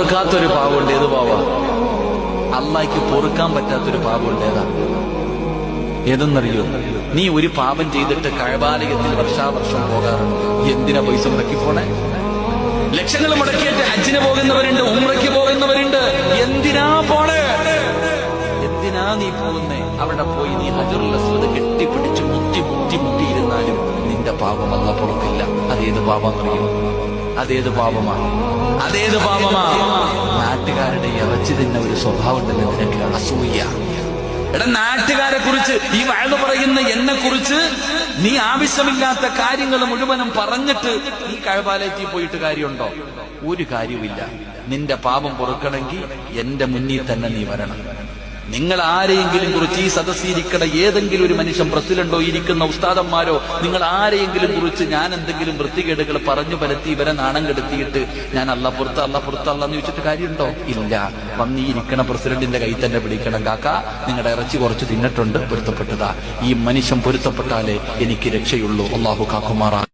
പൊറുക്കാത്തൊരു പാവമുണ്ട് ഏത് പാവ? അള്ളാഹിക്ക് പൊറുക്കാൻ പറ്റാത്തൊരു പാവമുണ്ട് ഏതാ? ഏതെന്നറിയോ? നീ ഒരു പാപം ചെയ്തിട്ട് കഴബാലയത്തിൽ വർഷാവർഷം പോകാറുണ്ട് എന്തിനാ പൈസ മുടക്കി പോണേ? ലക്ഷങ്ങൾ മുടക്കിയിട്ട് അച്ഛന് പോകുന്നവരുണ്ട് ഉമ്രയ്ക്ക് പോകുന്നവരുണ്ട്. എന്തിനാ പോണേ? എന്തിനാ നീ പോകുന്നേ? അവിടെ പോയി നീ ഹജറുൽ സ്വത് കെട്ടിപ്പിടിച്ച് മുറ്റി മുറ്റി മുട്ടിയിരുന്നാലും നിന്റെ പാപം അല്ല പൊറുക്കില്ല. അതേത് പാപം അറിയോ അതേത് പാപമാ? അതേത് പാപമാ? നാട്ടുകാരുടെ ഇറച്ചി തന്നെ ഒരു സ്വഭാവം തന്നെ നിനക്ക് അസൂയ. എടാ നാട്ടുകാരെ കുറിച്ച് ഈ വഴുതു പറയുന്ന എന്നെ കുറിച്ച് നീ ആവശ്യമില്ലാത്ത കാര്യങ്ങൾ മുഴുവനും പറഞ്ഞിട്ട് ഈ കഴപാലയത്തിൽ പോയിട്ട് കാര്യമുണ്ടോ? ഒരു കാര്യവുമില്ല. നിന്റെ പാപം പൊറുക്കണമെങ്കിൽ എന്റെ മുന്നിൽ തന്നെ നീ വരണം. നിങ്ങൾ ആരെയെങ്കിലും കുറിച്ച് ഈ സദസ്സിരിക്കണ ഏതെങ്കിലും ഒരു മനുഷ്യൻ പ്രസിഡന്റോ ഇരിക്കുന്ന ഉസ്താദന്മാരോ നിങ്ങൾ ആരെയെങ്കിലും കുറിച്ച് ഞാൻ എന്തെങ്കിലും വൃത്തികേടുകൾ പറഞ്ഞു പരത്തി ഇവരെ നാണം കെടുത്തിയിട്ട് ഞാൻ അല്ല പുറത്ത് അല്ല പുറത്ത് അല്ല എന്ന് ചോദിച്ചിട്ട് കാര്യമുണ്ടോ? ഇല്ല. വന്ന് ഇരിക്കണ പ്രസിഡന്റിന്റെ കൈ തന്നെ പിടിക്കണം കാക്ക. നിങ്ങളുടെ ഇറച്ചി കുറച്ച് തിന്നിട്ടുണ്ട് പൊരുത്തപ്പെട്ടതാ. ഈ മനുഷ്യൻ പൊരുത്തപ്പെട്ടാലേ എനിക്ക് രക്ഷയുള്ളൂ. അള്ളാഹു കാക്കുമാറാ.